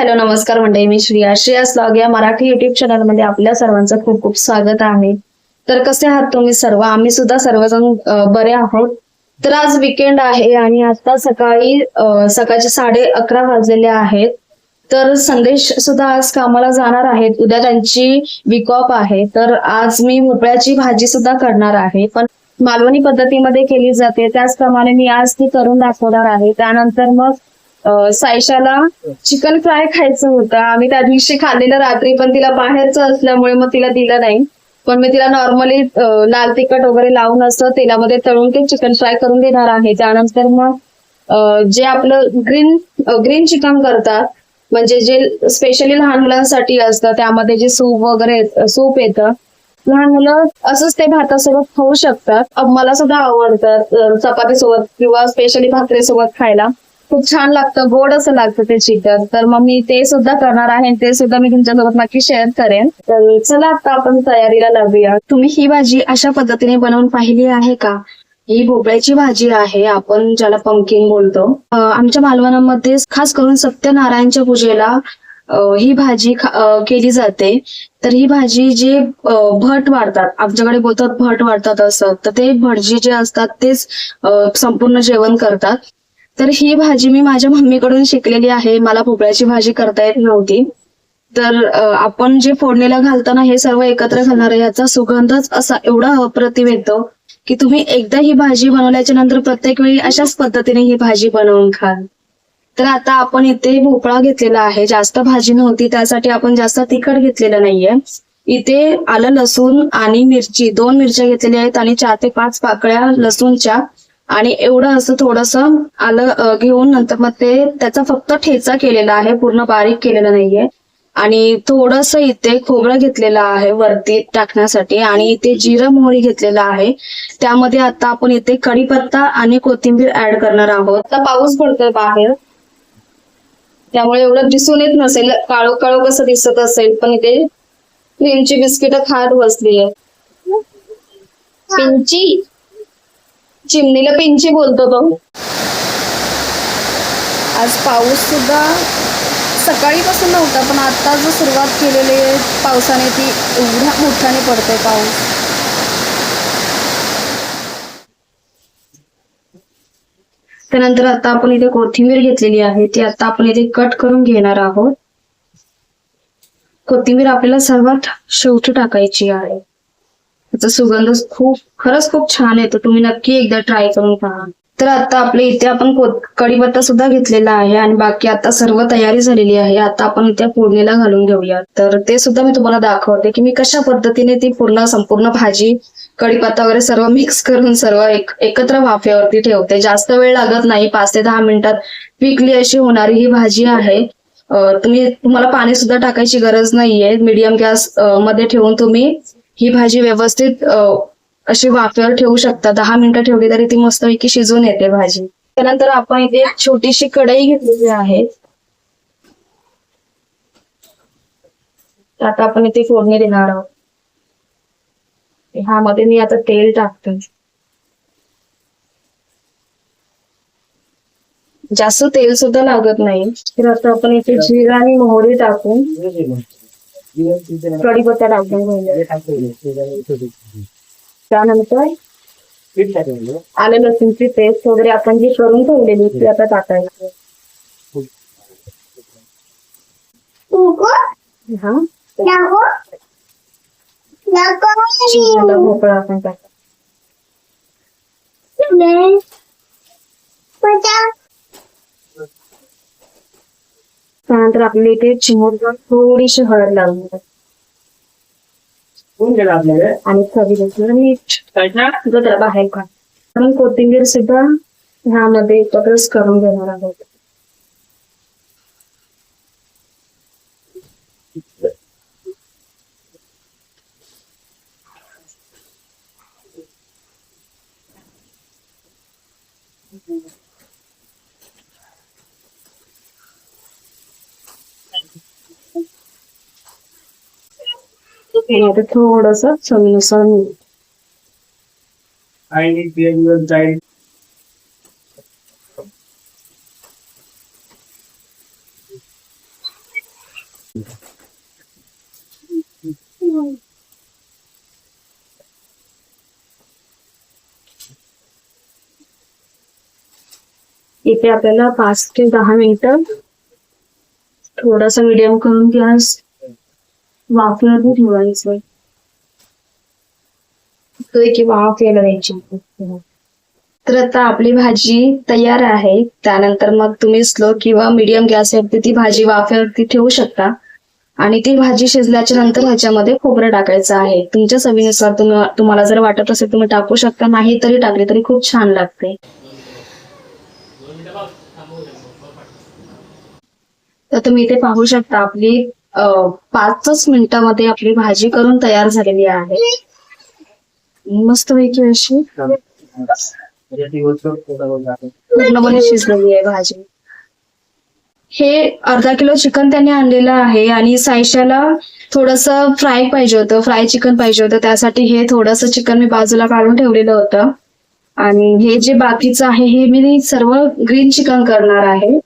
Hello नमस्कार मंडळी मी Shriya. Shriya slog या मराठी युट्यूब चॅनलमध्ये आपल्या सर्वांचं खूप खूप स्वागत आहे. तर कसे आहात तुम्ही सर्व? आम्ही सुद्धा सर्वजण बरे आहोत. तर आज विकेंड आहे आणि आता सकाळी सकाळचे साडे अकरा वाजलेले आहेत. तर संदेश सुद्धा आज कामाला जाणार आहेत. उद्या त्यांची विकॉप आहे. तर आज मी भोपळ्याची भाजी सुद्धा करणार आहे. पण मालवणी पद्धतीमध्ये केली जाते. त्याचप्रमाणे मी आज ती करून दाखवणार आहे. त्यानंतर मग सायशाला चिकन फ्राय खायचं होतं. आम्ही त्या दिवशी खाल्लेलं रात्री पण तिला बाहेरचं असल्यामुळे मग तिला दिलं नाही. पण मी तिला नॉर्मली लाल तिखट वगैरे लावून असं तेलामध्ये तळून ते चिकन फ्राय करून देणार आहे. त्यानंतर मग जे आपलं ग्रीन ग्रीन चिकन करतात म्हणजे जे स्पेशली लहान मुलांसाठी असतं त्यामध्ये जे सूप वगैरे सूप येतं लहान मुलं असंच ते भातासोबत खाऊ शकतात. मला सुद्धा आवडतात चपाती चपातीसोबत किंवा स्पेशली भाकरीसोबत खायला. खूप छान लागतं गोड असं लागतं ते चिकन. तर मग मी ते सुद्धा करणार आहे ते सुद्धा मी तुमच्यासोबत नक्की शेअर करेन. तर चला आता आपण तयारीला लागूया. तुम्ही ही भाजी अशा पद्धतीने बनवून पाहिली आहे का? ही भोपळ्याची भाजी आहे आपण ज्याला पंकिंग बोलतो. आमच्या मालवणामध्ये खास करून सत्यनारायणच्या पूजेला ही भाजी खा- केली जाते. तर ही भाजी जे भट वाढतात आमच्याकडे बोलतात भट वाढतात असं. तर ते भटजी जे असतात तेच संपूर्ण जेवण करतात. तर ही भाजी मी माझ्या मम्मीकडून शिकलेली आहे. मला भोपळ्याची भाजी करता येत नव्हती. तर आपण जे फोडणीला घालताना हे सर्व एकत्र घालणार आहे याचा सुगंधच असा एवढा अप्रतिम येतो की तुम्ही एकदा ही भाजी बनवल्याच्या नंतर प्रत्येक वेळी अशाच पद्धतीने ही भाजी बनवून खाल. तर आता आपण इथे भोपळा घेतलेला आहे. जास्त भाजी नव्हती त्यासाठी आपण जास्त तिखट घेतलेलं नाहीये. इथे आलं लसूण आणि मिरची. दोन मिरच्या घेतलेल्या आहेत आणि चार ते पाच पाकळ्या लसूणच्या. आणि एवढं असं थोडस आलं घेऊन नंतर मग ते त्याचा फक्त ठेचा केलेला आहे पूर्ण बारीक केलेला नाहीये. आणि थोडस इथे खोबरं घेतलेलं आहे वरती टाकण्यासाठी आणि इथे जिरं मोहरी घेतलेला आहे. त्यामध्ये आता आपण इथे कढीपत्ता आणि कोथिंबीर ऍड करणार आहोत. आता पाऊस पडतोय बाहेर. त्यामुळे एवढं दिसून येत नसेल. काळो काळो कसं दिसत असेल पण इथे क्रीमची बिस्किट खात बसली आहे पिंची. चिमणीला पिंची बोलतो तो. आज पाऊस सुद्धा सकाळीपासून नव्हता पण आता जो सुरुवात केलेली आहे पावसाने ती एवढ्या मोठ्याने पडतोय पाऊस. त्यानंतर आता आपण इथे कोथिंबीर घेतलेली आहे ती आता आपण इथे कट करून घेणार आहोत. कोथिंबीर आपल्याला सर्वात शेवटी टाकायची आहे. त्याचा सुगंध खूप खरंच खूप छान येतो तुम्ही नक्की एकदा ट्राय करून पहा. तर आता आपल्या इथे आपण कढीपत्ता सुद्धा घेतलेला आहे आणि बाकी आता सर्व तयारी झालेली आहे. आता आपण इथे फोडणीला घालून घेऊया तर ते सुद्धा मी तुम्हाला दाखवते की मी कशा पद्धतीने ती पूर्ण संपूर्ण भाजी कढीपत्ता वगैरे सर्व मिक्स करून सर्व एक एकत्र वाफ्यावरती ठेवते. जास्त वेळ लागत नाही. पाच ते दहा मिनिटात पिकली अशी होणारी ही भाजी आहे. तुम्ही तुम्हाला पाणी सुद्धा टाकायची गरज नाहीये. मीडियम गॅसमध्ये ठेवून तुम्ही ही भाजी व्यवस्थित अशी वाफेवर ठेवू शकता. दहा मिनिटं ठेवली तरी ती मस्तपैकी शिजून येते भाजी. त्यानंतर आपण इथे एक छोटीशी कढई घेतलेली आहे. आता आपण इथे फोडणी देणार आहोत. ह्यामध्ये मी आता तेल टाकते. जास्त तेल सुद्धा लागत नाही. तर आता आपण इथे जिरा आणि मोहरी टाकून कढीपत्ता टाकून घेऊया त्यानंतर आले लसूणची पेस्ट वगैरे आपण जी करून ठेवलेली ती आता टाकायची हा शिजलेला भोपळा आपण टाकायचा त्यानंतर आपल्याला इथे चिमूट थोडीशी हळद लावून आणि चवीनुसार मीठ. बाहेर कोथिंबीर सुद्धा ह्यामध्ये एकत्रच करून घेणार आहोत. आता थोडस चवीनुसार मीठ. इथे आपल्याला पाच ते दहा मिनिटं. थोडासा मिडियम करून गॅस वाफवरती ठेवायचं. तो एक वाफ यायला द्यायची. तर आता आपली भाजी तयार आहे. त्यानंतर मग तुम्ही स्लो किंवा मिडियम गॅसवरती ती भाजी वाफेवरती ठेवू शकता. आणि ती भाजी शिजल्याच्या नंतर ह्याच्यामध्ये खोबरं टाकायचं आहे. तुमच्या चवीनुसार तुम्ही तुम्हाला जर वाटत असेल तुम्ही टाकू शकता. नाही तरी टाकली तरी खूप छान लागते. तर तुम्ही इथे पाहू शकता आपली पाचच मिनिटामध्ये आपली भाजी करून तयार झालेली आहे. मस्त पैकी अशी पूर्णपणे शिजलेली आहे भाजी. हे अर्धा किलो चिकन त्याने आणलेलं आहे आणि सायशाला थोडस फ्राय पाहिजे होतं फ्राय चिकन पाहिजे होतं. त्यासाठी हे थोडस चिकन मी बाजूला काढून ठेवलेलं होतं. आणि हे जे बाकीचं आहे हे मी सर्व ग्रीन चिकन करणार आहे.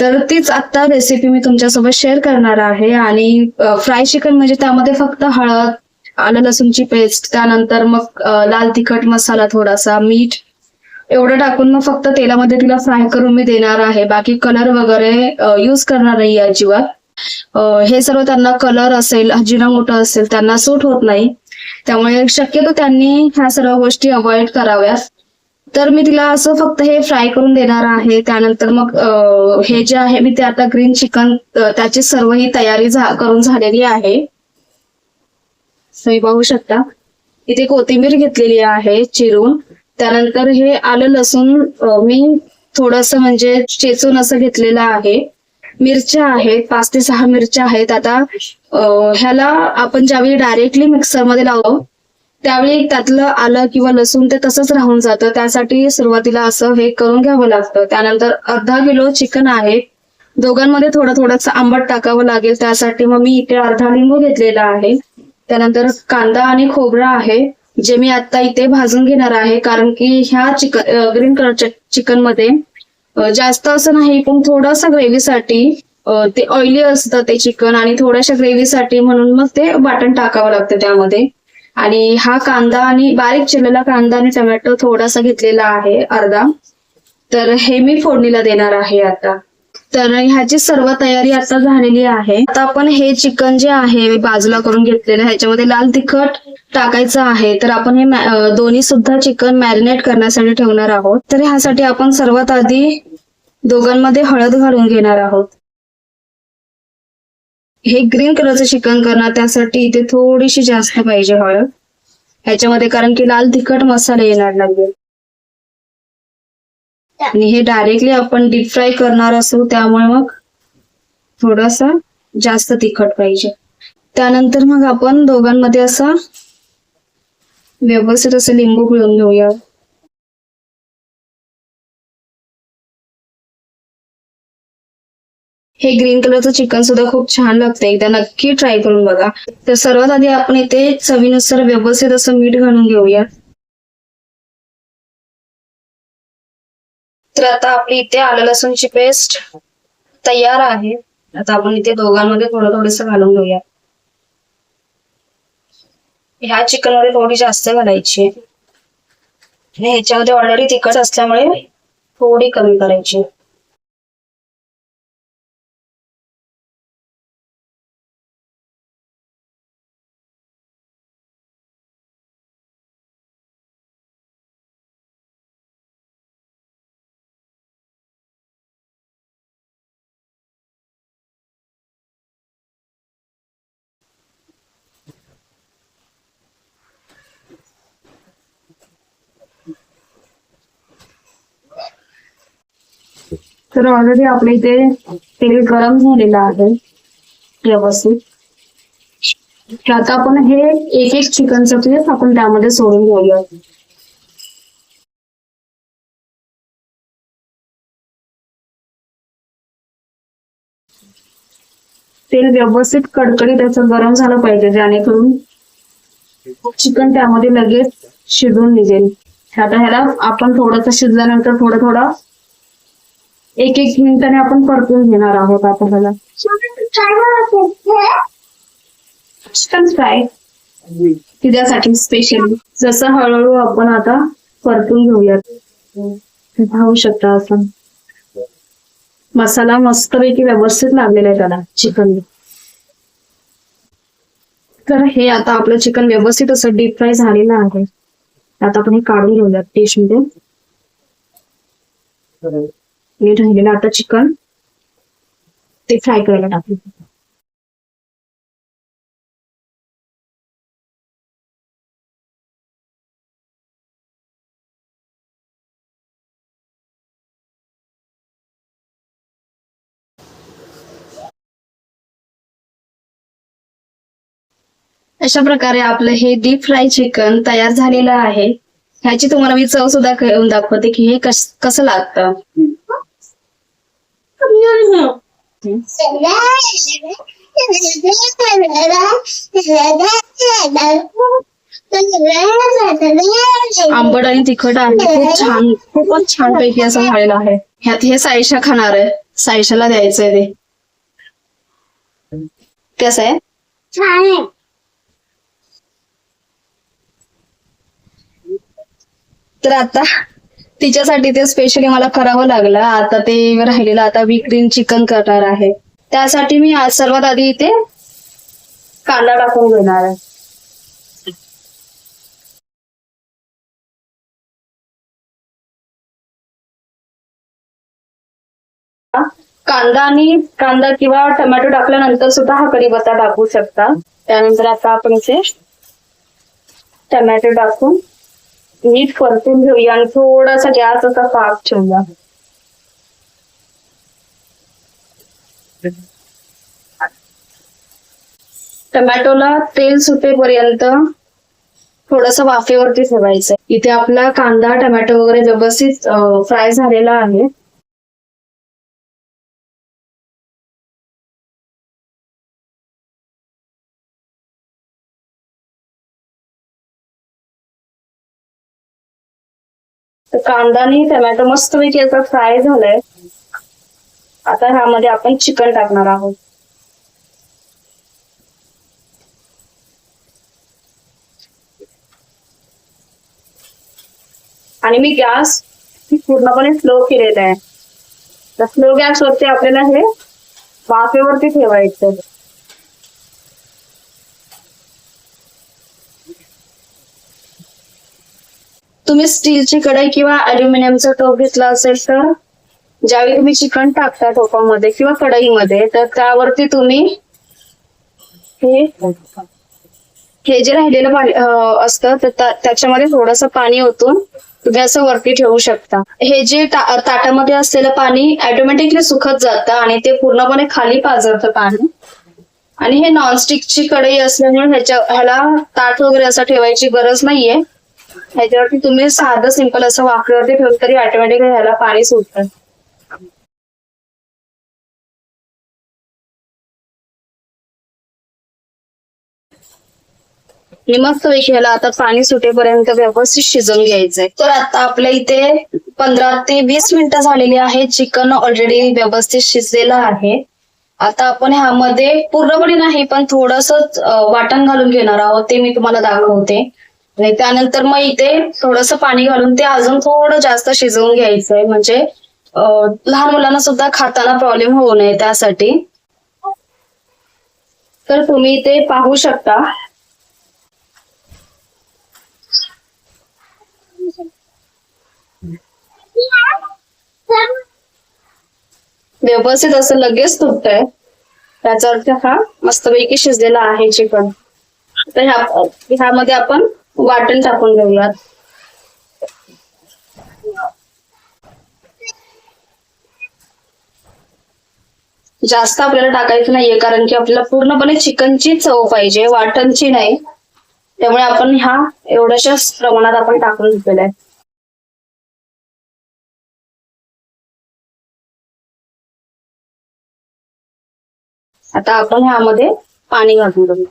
तर तीच आता रेसिपी मी तुमच्यासोबत शेअर करणार आहे. आणि फ्राय चिकन म्हणजे त्यामध्ये फक्त हळद आलं लसूणची पेस्ट त्यानंतर मग लाल तिखट मसाला थोडासा मीठ एवढं टाकून मग फक्त तेलामध्ये तिला फ्राय करून मी देणार आहे. बाकी कलर वगैरे यूज करणार नाही अजिबात. हे सर्व त्यांना कलर असेल मोठं असेल त्यांना सूट होत नाही. त्यामुळे शक्यतो त्यांनी ह्या सर्व गोष्टी अवॉइड कराव्यात. तर मी तिला असं फक्त हे फ्राय करून देणार आहे. त्यानंतर मग हे जे आहे मी ते आता ग्रीन चिकन त्याची सर्व ही तयारी करून झालेली आहे. तुम्ही पाहू शकता. इथे कोथिंबीर घेतलेली आहे चिरून. त्यानंतर हे आलं लसूण मी थोडस म्हणजे चेचून असं घेतलेलं आहे. मिरच्या आहेत पाच ते सहा मिरच्या आहेत. आता ह्याला आपण ज्यावेळी डायरेक्टली मिक्सरमध्ये लावतो त्यावेळी त्यातलं आलं किंवा लसूण ते तसंच राहून जातं. त्यासाठी सुरुवातीला असं हे करून घ्यावं लागतं. त्यानंतर अर्धा किलो चिकन आहे. दोघांमध्ये थोडं थोडंसं आंबट टाकावं लागेल. त्यासाठी मग मी इथे अर्धा लिंबू घेतलेला आहे. त्यानंतर कांदा आणि खोबरा आहे जे मी आता इथे भाजून घेणार आहे. कारण की ह्या चिकन ग्रीन कलरच्या चिकनमध्ये जास्त असं नाही पण थोडंसं ग्रेव्हीसाठी ते ऑइली असतं ते चिकन. आणि थोड्याशा ग्रेव्हीसाठी म्हणून मग ते वाटण टाकावं लागतं त्यामध्ये. आणि हा कांदा आणि बारीक चिरलेला कांदा आणि टोमॅटो थोडासा घेतलेला आहे अर्धा. तर हे मी फोडणीला देणार आहे आता. तर ह्याची सर्व तयारी आता झालेली आहे. आता आपण हे चिकन जे आहे बाजूला करून घेतलेलं ह्याच्यामध्ये लाल तिखट टाकायचं आहे. तर आपण हे दोन्ही सुद्धा चिकन मॅरिनेट करण्यासाठी ठेवणार आहोत. तर ह्यासाठी आपण सर्वात आधी दोघांमध्ये हळद घालून घेणार आहोत. हे ग्रीन कलरचं चिकन करणार त्यासाठी इथे थोडीशी जास्त पाहिजे हळद. ह्याच्यामध्ये कारण की लाल तिखट मसाला येणार लागेल आणि हे डायरेक्टली आपण डीप फ्राय करणार असू त्यामुळे मग थोडासा जास्त तिखट पाहिजे. त्यानंतर मग आपण दोघांमध्ये असं व्यवस्थित असं लिंबू पिळून घेऊया. हे ग्रीन कलरचं चिकन सुद्धा खूप छान लागतं एकदा नक्की ट्राय करून बघा. तर सर्वात आधी आपण इथे चवीनुसार व्यवस्थित असं मीठ घालून घेऊया. तर आता आपली इथे आलं लसूणची पेस्ट तयार आहे. आता आपण इथे दोघांमध्ये थोडं थोडस घालून घेऊया. ह्या चिकनमध्ये थोडी जास्त घालायची. आणि ह्याच्यामध्ये ऑलरेडी तिखट असल्यामुळे थोडी कमी करायची. तर ऑलरेडी आपल्या इथे तेल गरम झालेलं आहे व्यवस्थित. आता आपण हे एक एक चिकनचं पीस आपण त्यामध्ये सोडून घेऊया तेल व्यवस्थित कडकडीत त्याचं गरम झालं पाहिजे जेणेकरून चिकन त्यामध्ये लगेच शिजून निघेल. आता ह्याला आपण थोडंसं शिजल्यानंतर थोडं थोडं एक एक मिनिटाने आपण परतून घेणार आहोत आता त्याला चिकन फ्राय तिच्यासाठी स्पेशल जसं हळूहळू आपण आता परतून घेऊयात. पाहू शकता असं मसाला मस्तपैकी व्यवस्थित लागलेला आहे त्याला चिकन तर हे आता आपलं चिकन व्यवस्थित असं डीप फ्राय झालेलं आहे. आता आपण हे काढून घेऊयात डिशमध्ये. हे राहिलेलं आता चिकन ते फ्राय करायला टाकू. अशा प्रकारे आपलं हे डीप फ्राय चिकन तयार झालेलं आहे. ह्याची तुम्हाला मी चव सुद्धा करून दाखवते की हे कस कसं लागतं. आंबट आणि तिखट आहे. खूप छान खूपच छान पैकी असं झालेलं आहे. ह्यात हे साईशा खाणार आहे. साईशाला द्यायचंय ते. कसं आहे? तर आता तिच्यासाठी ते स्पेशली मला करावं लागलं. आता ते राहिलेलं आता विक्रीन चिकन करणार आहे. त्यासाठी मी आज सर्वात आधी इथे कांदा टाकून घेणार आहे. कांदा आणि कांदा किंवा टमॅटो टाकल्यानंतर सुद्धा हा कढीपत्ता टाकू शकता. त्यानंतर आता आपण इथे टमॅटो टाकून नीट परतून घेऊया आणि थोडासा गॅस असा फास्ट ठेवूया. टोमॅटोला तेल सुटेपर्यंत थोडस वाफेवरती ठेवायचं इथे आपला कांदा टोमॅटो वगैरे व्यवस्थित फ्राय झालेला आहे. कांदा आणि टोमॅटो मस्तपैकी याचा फ्राय झालाय. आता ह्यामध्ये आपण चिकन टाकणार आहोत. आणि मी गॅस पूर्णपणे स्लो केलेला आहे. तर स्लो गॅस वरती आपल्याला हे वाफेवरती ठेवायचं तुम्ही स्टीलची कढई किंवा अल्युमिनियमचा टोप घेतला असेल तर ज्यावेळी तुम्ही चिकन टाकता टोपामध्ये किंवा कढईमध्ये तर त्यावरती तुम्ही हे हे जे राहिलेलं पाणी असतं तर त्याच्यामध्ये थोडंसं पाणी ओतून तुम्ही असं वरती ठेवू शकता. हे जे ता- ताटामध्ये असलेलं पाणी ऑटोमॅटिकली सुकत जातं आणि ते पूर्णपणे खाली पाझरतं पाणी. आणि हे नॉनस्टिकची कढई असल्यामुळे ह्याच्या ह्याला ताट वगैरे असं ठेवायची गरज नाहीये. ह्याच्यावरती तुम्ही साधं सिंपल असं वाफेवरती ठेवलं तरी ऑटोमॅटिक ह्याला पाणी सुटतं. मस्त पैकी ह्याला आता पाणी सुटेपर्यंत व्यवस्थित शिजवून घ्यायचंय. तर आता आपल्या इथे पंधरा ते वीस मिनिटं झालेली आहे. चिकन ऑलरेडी व्यवस्थित शिजलेलं आहे. आता आपण ह्यामध्ये पूर्णपणे नाही पण थोडस वाटण घालून घेणार आहोत ते मी तुम्हाला दाखवते. आणि त्यानंतर मग इथे थोडस पाणी घालून ते अजून थोडं जास्त शिजवून घ्यायचंय. म्हणजे लहान मुलांना सुद्धा खाताना प्रॉब्लेम होऊ नये त्यासाठी. तर तुम्ही इथे पाहू शकता. व्यवस्थित असं लगेच तुटतंय. त्याचा अर्थ हा मस्तपैकी शिजलेला आहे चिकन. तर ह्या ह्यामध्ये आपण वाटण टाकून घेऊयात. जास्त आपल्याला टाकायचं नाहीये कारण की आपल्याला पूर्णपणे चिकनची चव पाहिजे वाटणची नाही. त्यामुळे आपण ह्या एवढ्याशाच प्रमाणात आपण टाकून घेतलेला आहे. आता आपण ह्यामध्ये पाणी घालून घेऊ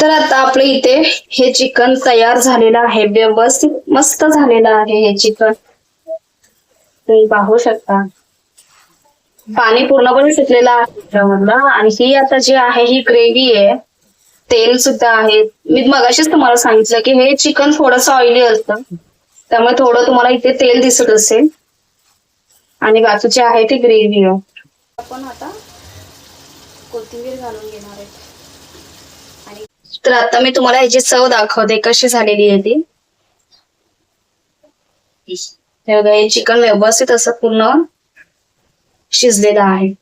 तर आता आपलं इथे हे चिकन तयार झालेलं आहे व्यवस्थित मस्त झालेलं आहे हे चिकन. तुम्ही पाहू शकता. पाणी पूर्णपणे सुटलेलं आहे आणि ही आता जी आहे ही ग्रेव्ही आहे. तेल सुद्धा आहे. मी मगाशीच तुम्हाला सांगितलं की हे चिकन थोडंसं ऑइली असतं. त्यामुळे थोडं तुम्हाला इथे तेल दिसत असेल. आणि बाजूची आहे ती ग्रेव्ही आहे आपण आता कोथिंबीर घालून घेणार आहे. तर आता मी तुम्हाला याची चव दाखवते कशी झालेली आहे ती. हे हे चिकन व्यवस्थित असं पूर्ण शिजलेलं आहे.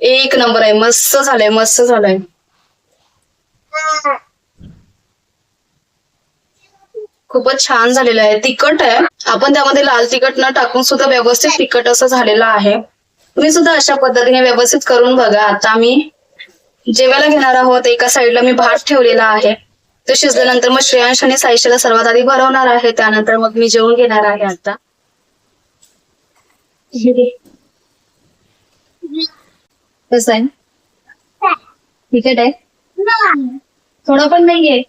एक नंबर आहे मस्त झालंय मस्त झालंय. खूपच छान झालेलं आहे. तिखट आहे. आपण त्यामध्ये लाल तिखट न टाकून सुद्धा व्यवस्थित तिखट असं झालेलं आहे. तुम्ही सुद्धा अशा पद्धतीने व्यवस्थित करून बघा. आता आम्ही जेवायला घेणार आहोत. एका साईडला मी भात ठेवलेला आहे. तो शिजल्यानंतर मग श्रेयांश आणि साईशाला सर्वात आधी भरवणार आहे. त्यानंतर मग मी जेवण घेणार आहे आता. कसं आहे तिखट आहे? थोडं पण नाहीये.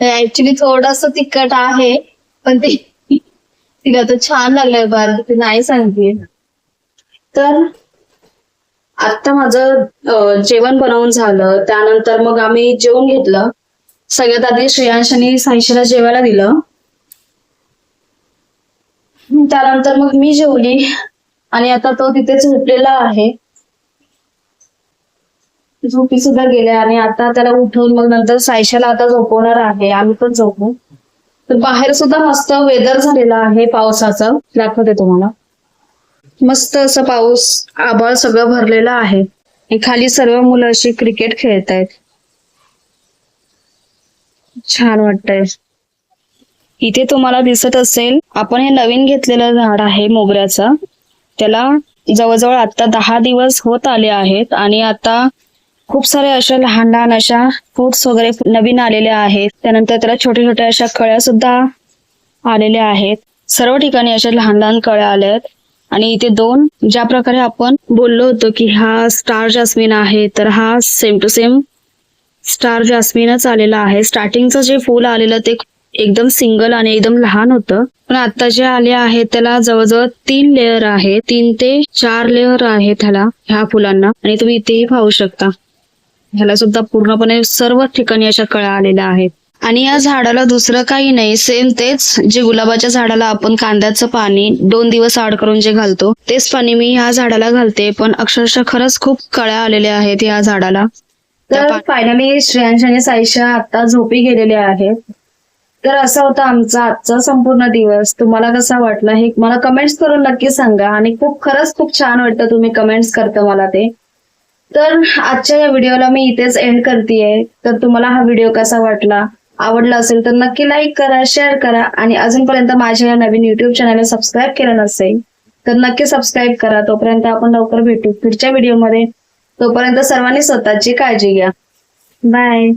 ऍक्च्युली थोडस तिखट आहे पण ते तिला तर छान लागलंय बार ती नाही सांगते. तर आता माझं जेवण बनवून झालं. त्यानंतर मग आम्ही जेवून घेतलं. सगळ्यात आधी श्रेयांश आणि साईशीला जेवायला दिलं. त्यानंतर मग मी जेवली. आणि आता तो तिथे झोपलेला आहे. झोपी सुद्धा गेल्या आणि आता त्याला उठवून मग नंतर सायशाला आता झोपवणार आहे. आम्ही पण झोपू. तर बाहेर सुद्धा मस्त वेदर झालेला आहे पावसाचं. दाखवते तुम्हाला. मस्त असं पाऊस आभाळ सगळं भरलेलं आहे. खाली सर्व मुलं अशी क्रिकेट खेळत आहेत छान वाटतंय. इथे तुम्हाला दिसत असेल आपण हे नवीन घेतलेलं झाड आहे मोगऱ्याचं. त्याला जवळजवळ आता दहा दिवस होत आले आहेत आणि आता खूप सारे अशा लहान लहान अशा फ्रुट्स वगैरे नवीन आलेल्या आहेत. त्यानंतर त्याला छोट्या छोट्या अशा कळ्या सुद्धा आलेल्या आहेत. सर्व ठिकाणी अशा लहान लहान कळ्या आल्या आहेत आणि इथे दोन ज्या प्रकारे आपण बोललो होतो की हा स्टार जास्मिन आहे तर हा सेम टू सेम स्टार जास्मिनच आलेला आहे. स्टार्टिंगचं जे फूल आलेलं ते एकदम सिंगल आणि एकदम लहान होतं. पण आता जे आले आहेत त्याला जवळजवळ तीन लेअर आहे तीन ते चार लेअर आहे त्याला ह्या फुलांना. आणि तुम्ही इथेही पाहू शकता. ह्याला सुद्धा पूर्णपणे सर्व ठिकाणी अशा कळ्या आलेल्या आहेत. आणि या झाडाला दुसरं काही नाही सेम तेच जे गुलाबाच्या झाडाला आपण कांद्याचं पाणी दोन दिवस आड करून जे घालतो तेच पाणी मी ह्या झाडाला घालते. पण अक्षरशः खरंच खूप कळ्या आलेल्या आहेत या झाडाला. तर फायनली श्रेयांश आणि साईशा आता झोपी गेलेले आहेत. तर असा होता आमचा आजचा संपूर्ण दिवस. तुम्हाला कसा वाटला हे मला कमेंट्स करून नक्की सांगा. आणि खूप खरंच खूप छान वाटतं तुम्ही कमेंट्स करता मला ते. तर आजच्या या व्हिडिओला मी इथेच एंड करतेय. तर तुम्हाला हा व्हिडिओ कसा वाटला आवडला असेल तर नक्की लाईक करा शेअर करा आणि अजूनपर्यंत माझ्या या नवीन युट्यूब चॅनलला सबस्क्राईब केलं नसेल तर नक्की सबस्क्राईब करा. तोपर्यंत आपण लवकर भेटू पुढच्या व्हिडिओमध्ये तोपर्यंत सर्वांनी स्वतःची काळजी घ्या. बाय